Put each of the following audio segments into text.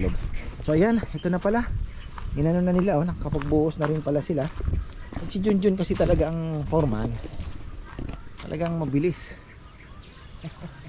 itlog. So ayan, ito na pala. Inano na nila oh, nakapagbuhos na rin pala sila. At si Junjun kasi talaga ang foreman. Talagang mabilis.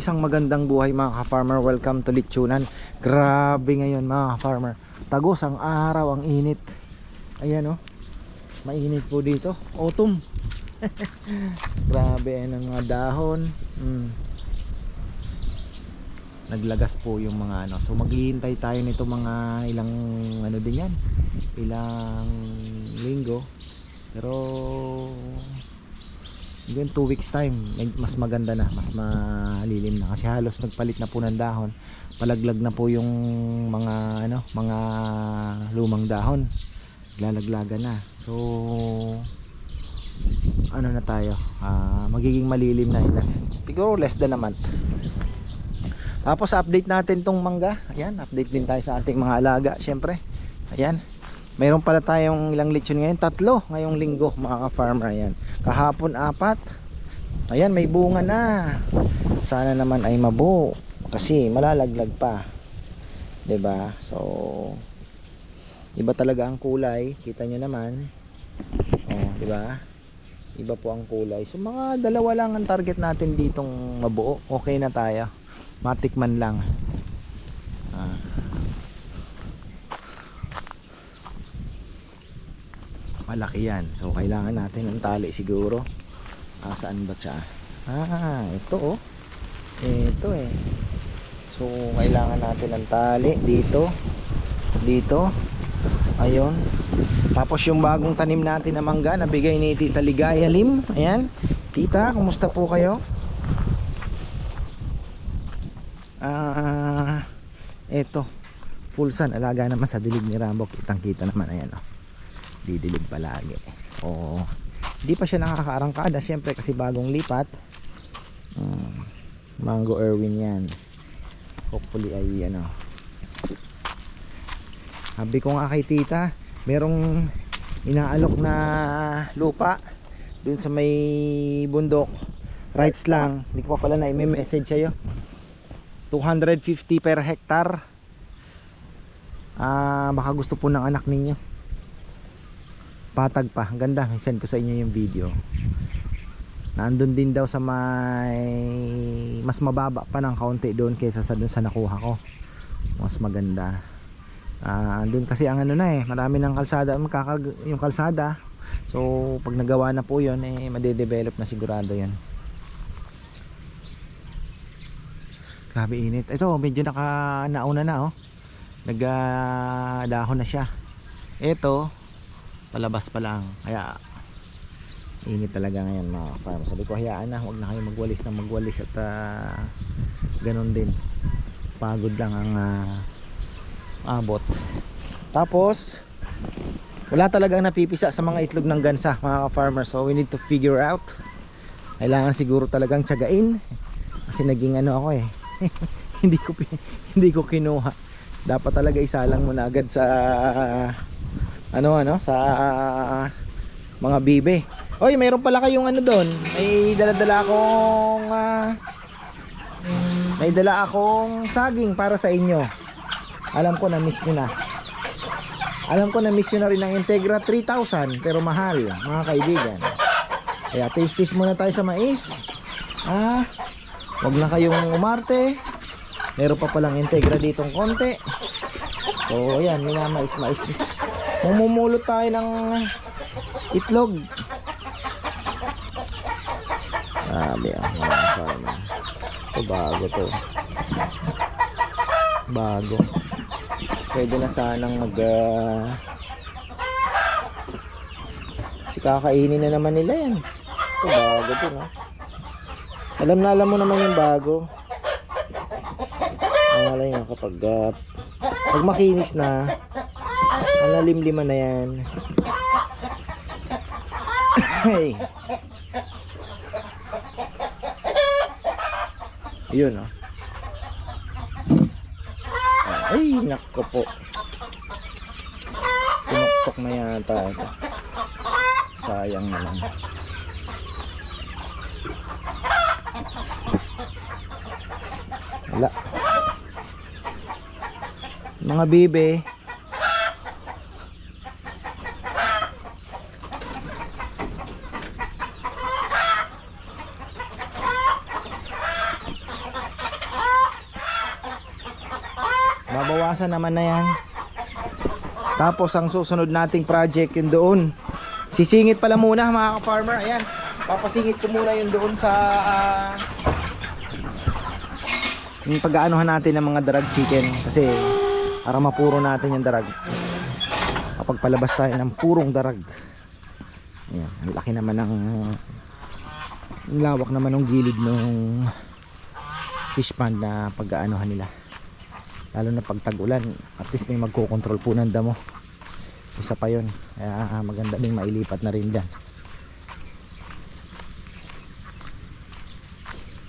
isang magandang buhay mga ka-farmer. Welcome to Litchunan. Grabe ngayon mga ka-farmer. Tagos ang araw, ang init. Ayan oh. Mainit po dito. Autumn. Grabe yan ang mga dahon. Mm. Naglagas po yung mga ano. So maghihintay tayo nito mga ilang ano din yan. Ilang linggo. Pero Hanggang 2 weeks time, mas maganda na, mas malilim na kasi halos nagpalit na po ng dahon. Palaglag na po yung mga ano, mga lumang dahon. Lalaglagan na. So ano na tayo? ah, magiging malilim na ina. Siguro less than a month. Tapos update natin tong mangga. Ayan, update din tayo sa ating mga alaga, syempre. Ayan. Mayroon pala tayong ilang lechon ngayon, tatlo ngayong linggo mga ka-farmer ayan. Kahapon apat. Ayan, may bunga na. Sana naman ay mabuo kasi malalaglag pa. 'Di ba? So iba talaga ang kulay, kita nyo naman. Oh, 'di ba? Iba po ang kulay. So mga dalawa lang ang target natin ditong mabuo. Okay na tayo. Matikman lang. Ah. Malaki yan. So kailangan natin ng tali siguro. Ah, saan ba siya? Ah ito oh. Ito eh. So kailangan natin ng tali dito. Dito. Ayun. Tapos yung bagong tanim natin na mangga nabigay ni Tita Ligaya Lim. Ayan. Tita kumusta po kayo? Ah eto. Full sun alaga naman sa dilig ni Rambo. Kitang kita naman. Ayan oh didilig palagi. So hindi pa siya nakakaarangkada syempre kasi bagong lipat. Hmm, mango Erwin yan. Hopefully ay ano. Sabi ko nga kay tita merong inaalok na lupa dun sa may bundok. Rights lang. Hindi ko pa pala na may message sa'yo 250 per hectare. Ah baka gusto po ng anak ninyo patag pa. Ang ganda. Send ko sa inyo yung video. Nandun din daw sa may mas mababa pa ng kaunti doon kaysa sa doon sa nakuha ko. Mas maganda. Ah doon kasi ang ano na eh. Marami ng kalsada. Yung kalsada. So pag nagawa na po yun eh madedevelop na sigurado yan grabe init. Ito medyo naka nauna na oh. Nagdahon na siya. Ito palabas pa lang. Kaya init talaga ngayon mga farm sabi ko hayaan na huwag na kayo magwalis na magwalis at ah, ganun din. Pagod lang ang ah, abot. Tapos wala talagang napipisa sa mga itlog ng gansa mga farmer so we need to figure out. Kailangan siguro talagang tiyagain. Kasi naging ano ako eh. Hindi ko hindi ko kinuha. Dapat talaga isalang mo na agad sa ano ano sa mga bibe. Oy, mayroon pala kayong ano doon. May dala-dala akong ah, may dala akong saging para sa inyo. Alam ko na miss niyo na. Alam ko na miss niyo na rin ang Integra 3000 pero mahal, mga kaibigan. Kaya taste-taste muna tayo sa mais. Ah, wag na kayong umarte. Meron pa palang Integra ditong konti. So, ayan, minamais-mais. Mamumulot tayo ng itlog. Sabi ah, mga. Ito bago to. Bago. Pwede na sanang mag ah, si kakainin na naman nila yan. Ito bago to no. Alam na alam mo naman yung bago. Ang alam yun kapag ah, pag makinis na ang lalimliman na yan hey Ayun oh. Ay, nako po. Tinuktok na yata ito. Sayang na lang. Wala. Mga bibe. Babawasan naman na yan. Tapos ang susunod nating project yung doon. Sisingit pala muna mga ka-farmer. Ayan. Papasingit ko muna yung doon sa ah, yung pag-aanuhan natin ng mga darag chicken kasi para mapuro natin yung darag. Kapag palabas tayo ng purong darag. Ayan. Ang laki naman ng ang lawak naman ng gilid ng fish pond na pag-aanuhan nila lalo na pag tag-ulan at least may magkocontrol po ng damo. Isa pa yun. Kaya ah, maganda din mailipat na rin dyan.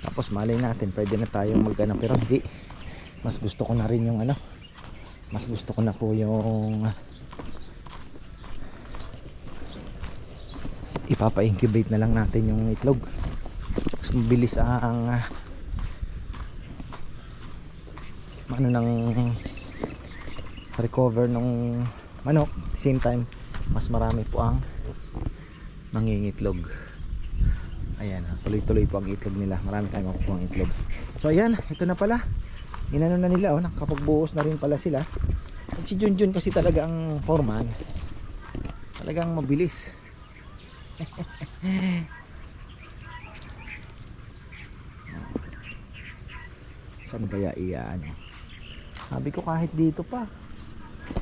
Tapos malay natin pwede na tayong mag pero hindi. Mas gusto ko na rin yung ano. Mas gusto ko na po yung ipapa-incubate na lang natin yung itlog. Mas mabilis ang ah, ano ng recover ng manok. Same time mas marami po ang mangingitlog ayan ah, tuloy-tuloy po ang itlog nila. Marami tayong makukuha ang itlog. So ayan ito na pala. Inano na nila oh nakapagbuhos na rin pala sila. At si Junjun kasi talaga ang foreman. Talagang mabilis. Saan kaya iyan sabi ko kahit dito pa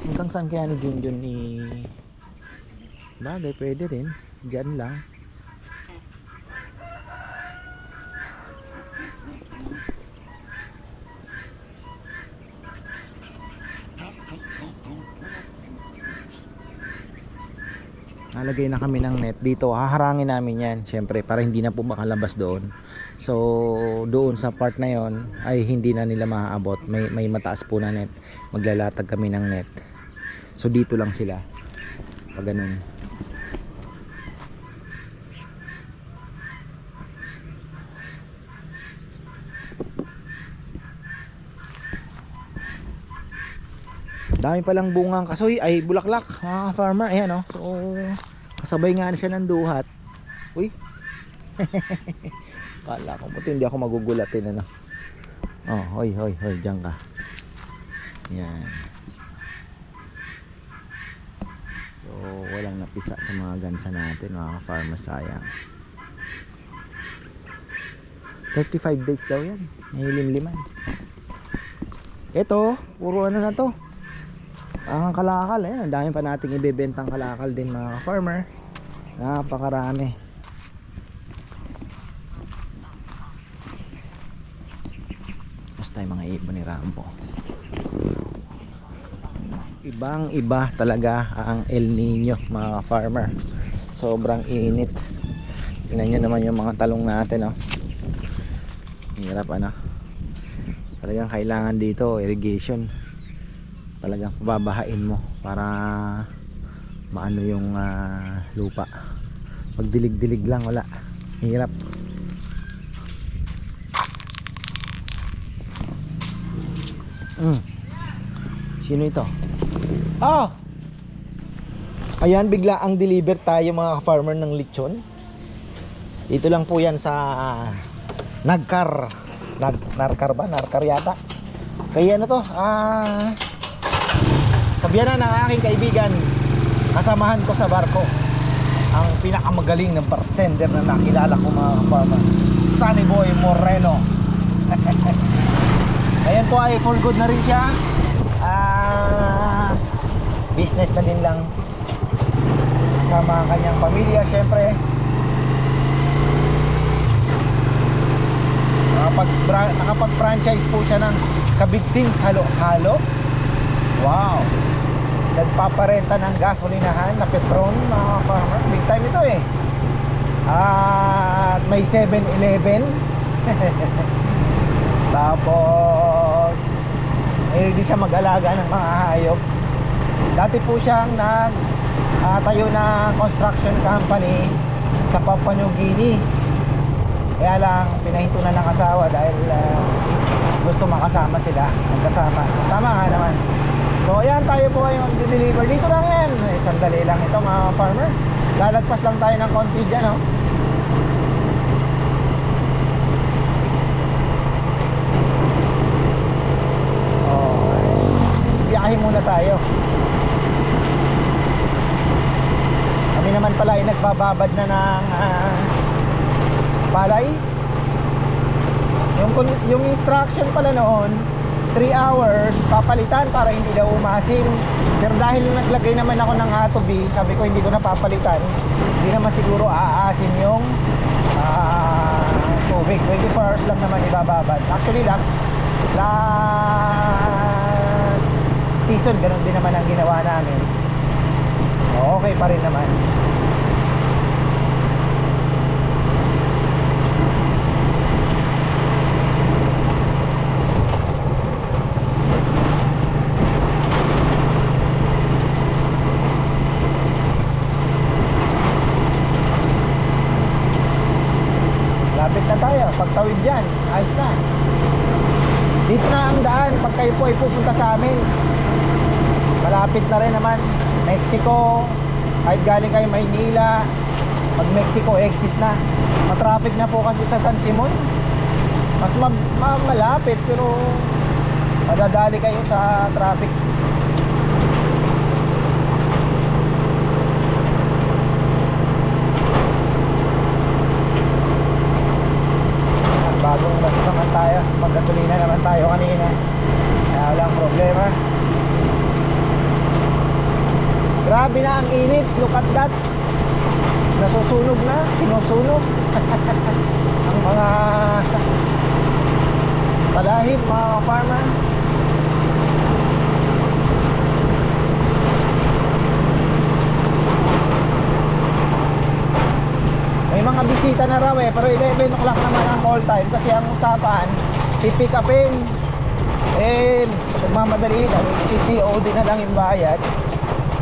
hanggang saan kaya ni Junjun ni bagay pwede rin dyan lang Nalagay na kami ng net dito. Haharangin namin yan. Siyempre, para hindi na po makalabas doon. So, doon sa part na yon ay hindi na nila maaabot. May, may mataas po na net. Maglalatag kami ng net. So, dito lang sila. Pag ganun. Dami palang bungang kasoy ay bulaklak mga farmer ayan oh. So kasabay nga siya ng duhat. Uy. Kala ko buti hindi ako magugulatin ano. Oh, hoy hoy hoy diyan ka. Yan. So walang napisa sa mga gansa natin mga farmer sayang. 35 days daw yan. Nilimliman. Ito, puro ano na to. Ang kalakal eh, ang dami pa nating ibebentang kalakal din mga farmer. Napakarami. Ibon ni Rambo. Ibang iba talaga ang El Nino mga farmer. Sobrang init. Tingnan nyo naman yung mga talong natin oh. Hirap ano. Talagang kailangan dito irrigation talagang babahain mo para maano yung ah, lupa pag dilig-dilig lang wala hirap mm. sino ito? oh ayan bigla ang deliver tayo mga farmer ng lechon. Dito lang po yan sa Nagkar. Nag, Narkar ba? Narkar yata. Kaya ano to? Ah Sabihan na ng aking kaibigan Kasamahan ko sa barko. Ang pinakamagaling na bartender na nakilala ko mga kapama Sunny Boy Moreno Ayan po ay for good na rin siya. Ah, Business na din lang. Kasama ang kanyang pamilya syempre. Nakapag, nakapag-franchise po siya ng Kabigtings Halo-Halo Wow. Nagpaparenta ng gasolinahan na Petron farmer. Big time ito eh. At may 7-Eleven Tapos, eh, hindi siya mag-alaga ng mga hayop. Dati po siyang nag ah, tayo ng construction company sa Papua New Guinea. Kaya lang, pinahinto na ng asawa dahil ah, gusto makasama sila. Magkasama. Tama nga naman. So, ayan tayo po ngayon deliver Dito lang yan. Eh, sandali lang ito mga farmer. Lalagpas lang tayo ng konti dyan. Oh, muna tayo. Kami naman pala ay nagbababad na ng ah, palay. Yung, yung instruction pala noon, 3 hours papalitan para hindi daw umasim. Pero dahil naglagay naman ako ng atobi, sabi ko hindi ko na papalitan. Hindi naman siguro aasim yung ah, tubig. 24 hours lang naman ibababad. Actually last last season ganun din naman ang ginawa namin. Okay pa rin naman. Lapit na tayo. Pagtawid dyan, ayos na. Dito na ang daan pag kayo po ay pupunta sa amin. Malapit na rin naman. Mexico, kahit galing kayo Maynila, pag Mexico exit na. Matraffic na po kasi sa San Simon. Mas ma- ma- malapit pero madadali kayo sa traffic. Bagong gas naman tayo. Maggasolina naman tayo kanina. Kaya walang problema. Grabe na ang init. Look at that. Nasusunog na. Sinusunog. ang mga talahib, mga farmer. May mga bisita na raw eh, pero 11 o'clock naman ang call time kasi ang usapan, pipick upin. Eh, magmamadali CCOD na lang yung bayad.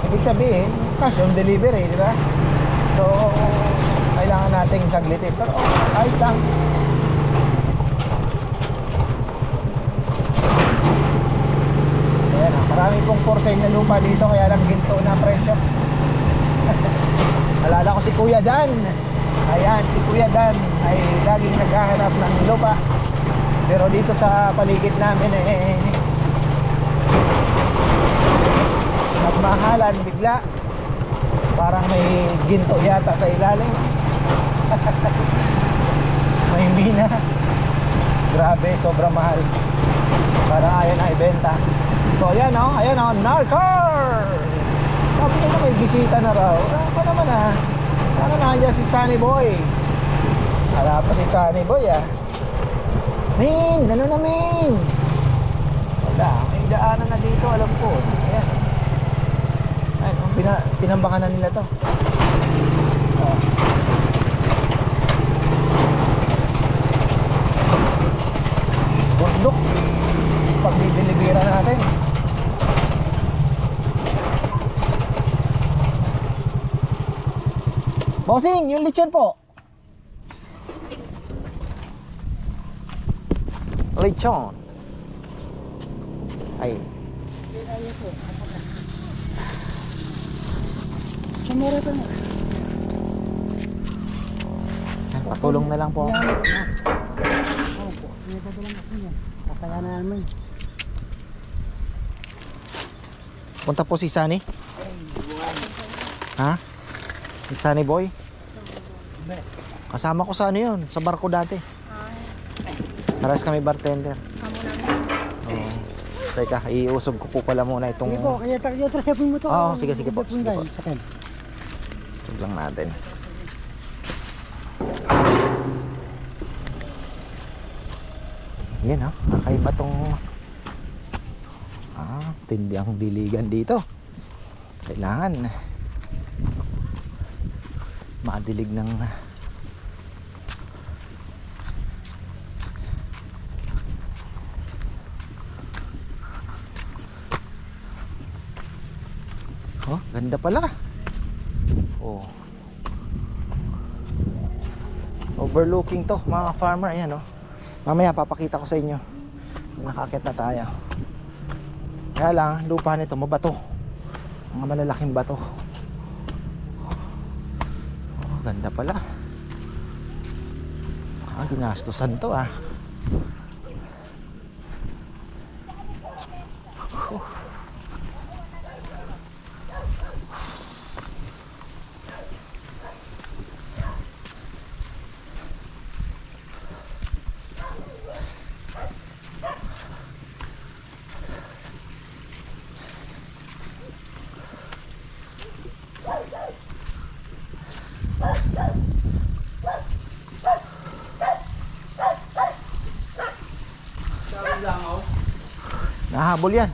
Ibig sabihin, cash on delivery, di ba? So, kailangan nating saglitin. Pero oh, ayos lang. Ayan ah, marami pong sale na lupa dito kaya lang ginto na presyo. Alala ko si Kuya Dan. Ayan, si Kuya Dan ay laging naghahanap ng lupa. Pero dito sa paligid namin eh nagmahalan bigla. Parang may ginto yata sa ilalim. may mina. Grabe, sobrang mahal. Parang ayaw na ibenta. So ayan o, oh, ayan o, oh, Narcar! Sabi nila may bisita na raw. Wala pa naman ah. Sana nandiyan si Sunny Boy. Wala pa si Sunny Boy ah. Min, ano na Min? Wala, may daanan na dito, alam ko. Ayan. Ayan, oh, pina, tinambakan na nila to. Oh. Bundok. Pagbibilibira natin. Bossing, yung lechon po. Lechon. Ay. Kamera pa nga. Patulong na lang po. ako. Opo, may dadala na niya. Kakaya na namin. Punta po si Sunny. Ha? Si Sunny Boy? Kasama ko sa ano yun, sa barko dati. Paras kami bartender. Oo. Teka, iusog ko po pala muna itong... Sige po, kaya tayo trasapin mo to. Oo, sige, sige po, sige po. Lang natin. Yan ah. ha, nakaiba tong ah, tindi ang diligan dito. Kailangan madilig ng Oh, ganda pala. Overlooking to, mga farmer. Ayan, oh. Mamaya papakita ko sa inyo. Nakakit na tayo. Kaya lang, lupa nito mabato. Mga malalaking bato. Oh, ganda pala. Ah, ginastosan to ah. Nahabol yan.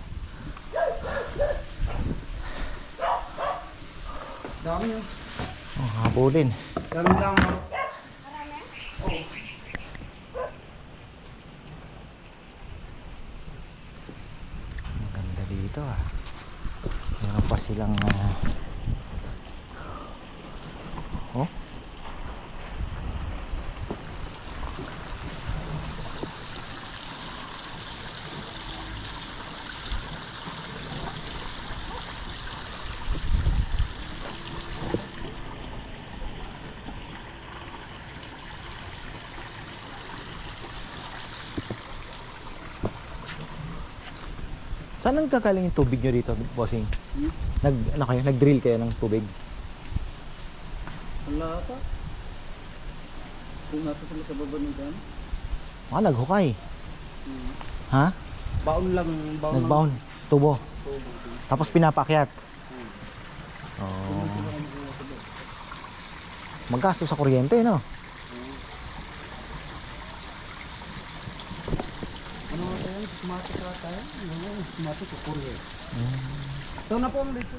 Dami yun. Oh, habulin. Dami lang. oh. Ang ganda dito ah. Meron pa silang ah, Oh. Saan ang kakaling yung tubig nyo dito, bossing? Nag, ano kayo, nag-drill kayo ng tubig? Wala pa. Kung nato sila sa baba ng dyan. Ah, naghukay. Ha? Baon lang. Baon Nagbaon. Tubo. Tubo. Tapos pinapakyat. Oh. Maggasto sa kuryente, no? Ano nga tayo? Automatic ka tayo? Ano nga? O courier? Ito na po ang dito.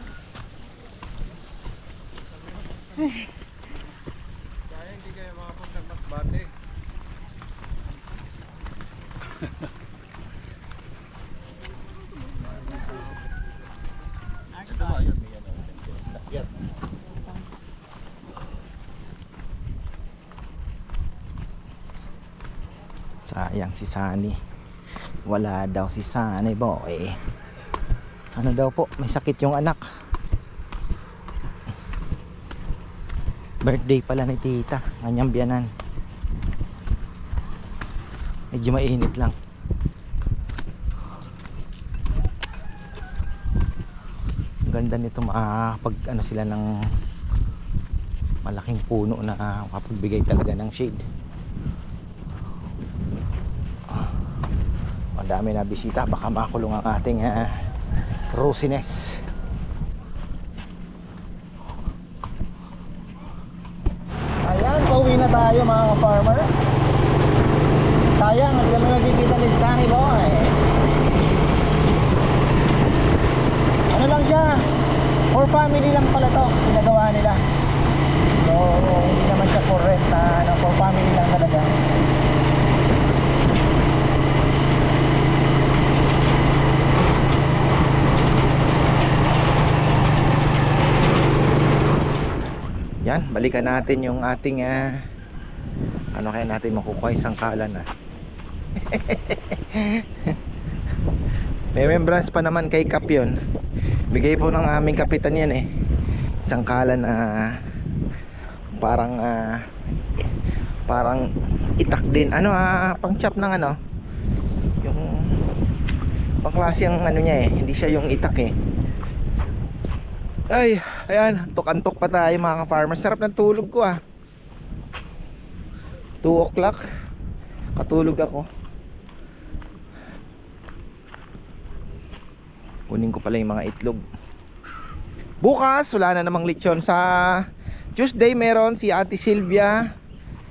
Sayang si Sunny. Wala daw si Sunny boy. Ano daw po, may sakit yung anak. Birthday pala ni tita, kanyang biyanan. Medyo mainit lang. Ang ganda nito makapag ano sila ng malaking puno na makapagbigay talaga ng shade. Ang dami na bisita, baka makulong ang ating uh, rosiness. Ayan, pauwi na tayo mga farmer. Sayang, hindi kami magkikita ni Sunny Boy. Ano lang siya, for family lang pala to, ginagawa nila. So, hindi naman siya for rent na ano, for family lang talaga. Yan, balikan natin yung ating ah, ano kaya natin makukuha isang kalan ah. May membrance pa naman kay Kap yun. Bigay po ng aming kapitan yan eh. Isang kalan na parang ah, parang itak din. Ano ah, pang chop ng ano? Yung pang klase ang ano niya eh. Hindi siya yung itak eh. Ay, ayan, antok-antok pa tayo mga ka-farmers. Sarap ng tulog ko ah. 2 o'clock. Katulog ako. Kunin ko pala yung mga itlog. Bukas, wala na namang lechon. Sa Tuesday, meron si Ate Sylvia.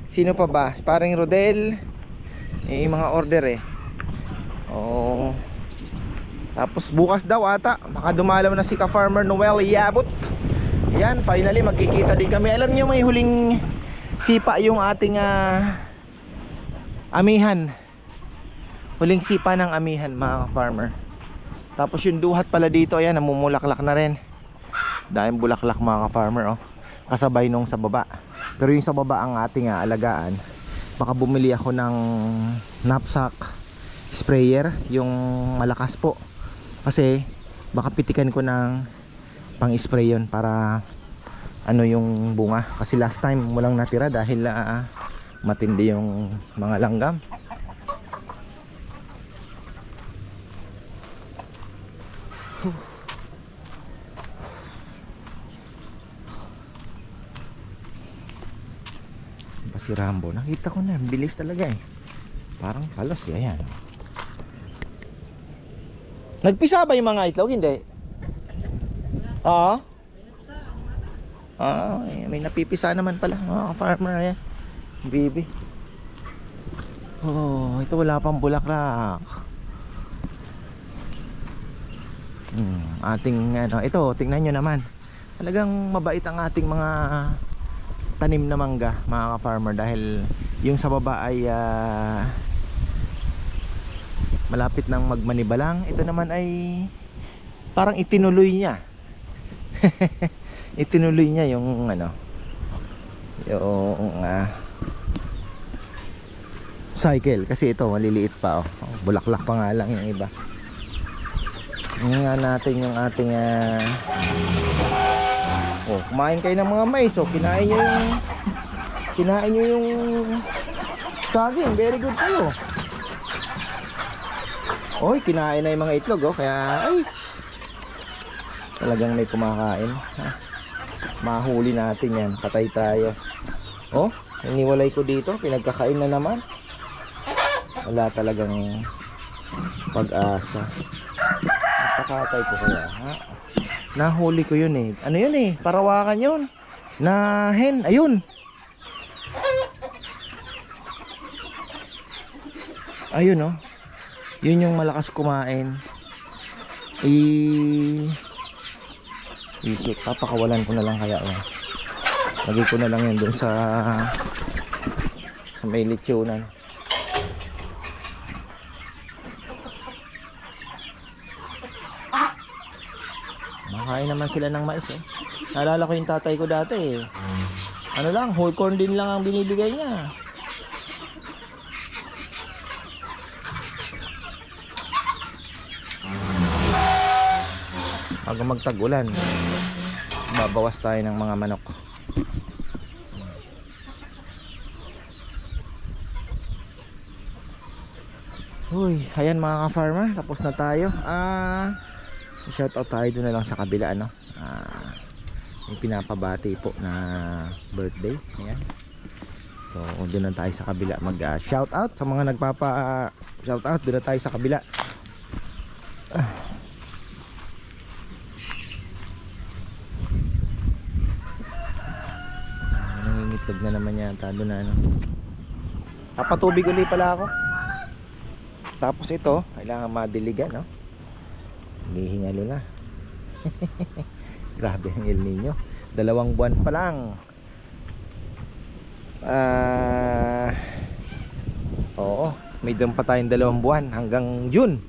Sino pa ba? Parang Rodel. Eh, mga order eh. Oh. Tapos bukas daw ata, baka dumalaw na si ka-farmer Noel Yabot. Yan, finally magkikita din kami. Alam niyo may huling sipa yung ating ah, amihan. Huling sipa ng amihan mga ka-farmer. Tapos yung duhat pala dito, ayan, namumulaklak na rin. Dahil bulaklak mga ka-farmer oh. Kasabay nung sa baba. Pero yung sa baba ang ating ah, alagaan. Baka bumili ako ng knapsack sprayer, yung malakas po. Kasi baka pitikan ko ng pang-spray yun para ano yung bunga. Kasi last time walang natira dahil ah, matindi yung mga langgam. Ba si Rambo? Nakita ko na, bilis talaga eh. Parang palos eh, ayan. Nagpisa ba yung mga itlog? Hindi. Oo. Ah, eh, may napipisa naman pala mga farmer yan. Bibi. Oh, ito wala pang bulaklak. Hmm, ating ano, ito, tingnan nyo naman. Talagang mabait ang ating mga tanim na mangga, mga ka-farmer dahil yung sa baba ay ah, malapit ng magmanibalang. Ito naman ay parang itinuloy niya. itinuloy niya yung ano yung ah, cycle kasi ito maliliit pa oh. Oh, bulaklak pa nga lang yung iba nga natin yung ating ah, oh kumain kayo ng mga mais oh kinain nyo yung kinain nyo yung saging very good kayo Oy, kinain na yung mga itlog oh, kaya ay talagang may kumakain. Mahuli natin yan, patay tayo. Oh, iniwalay ko dito, pinagkakain na naman. Wala talagang pag-asa. Napakatay ko kaya, ha? Nahuli ko yun eh. Ano yun eh? Parawakan yun. Na hen, ayun. Ayun oh. Yun yung malakas kumain. I Isip, papakawalan ko na lang kaya yan. Lagay ko na lang yan dun sa sa may lechonan. Makain naman sila ng mais eh. Naalala ko yung tatay ko dati eh. Ano lang, whole corn din lang ang binibigay niya. Bago magtag-ulan babawas tayo ng mga manok Uy, ayan mga ka-farmer, tapos na tayo. Ah, shout out tayo doon na lang sa kabila ano. Ah, may pinapabati po na birthday. Ayan. So, doon na tayo sa kabila mag ah, shout out sa mga nagpapa ah, shout out doon na tayo sa kabila. Ah, nangingitlog na naman yata doon na ano. Papatubig uli pala ako. Tapos ito, kailangan madiligan, no? Hihingalo na. Grabe ang El Nino. Dalawang buwan pa lang. Ah, oo, may doon pa tayong dalawang buwan hanggang June.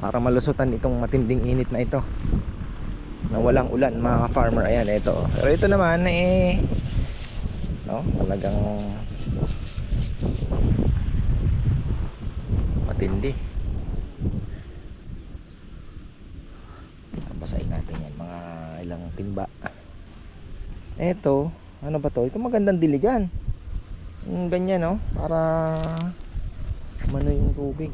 Para malusutan itong matinding init na ito. Na walang ulan, mga farmer. Ayan, ito. Pero ito naman, eh, no, talagang matindi. Basahin natin yan mga ilang timba. Eto ano ba to? Ito magandang diligan yung ganyan no? Para mano yung tubig.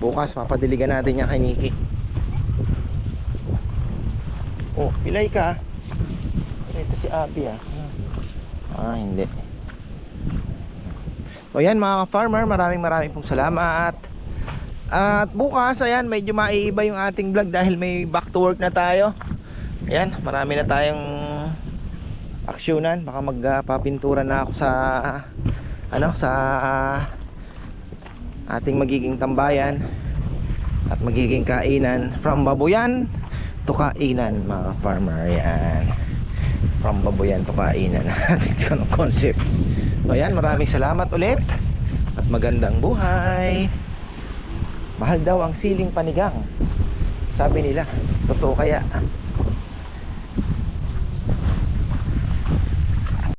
Bukas papadiligan natin yan kay Nikki. Oh pilay ka ito si Abby ah ah hindi So yan mga ka-farmer, maraming maraming pong salamat. At bukas, ayan, medyo maiiba yung ating vlog dahil may back to work na tayo. Ayan, marami na tayong aksyonan. Baka magpapintura na ako sa ano, sa ating magiging tambayan at magiging kainan from babuyan to kainan mga farmer. Ayan. From babuyan to kainan. Ating concept. So yan, maraming salamat ulit at magandang buhay. Mahal daw ang siling panigang. Sabi nila, totoo kaya?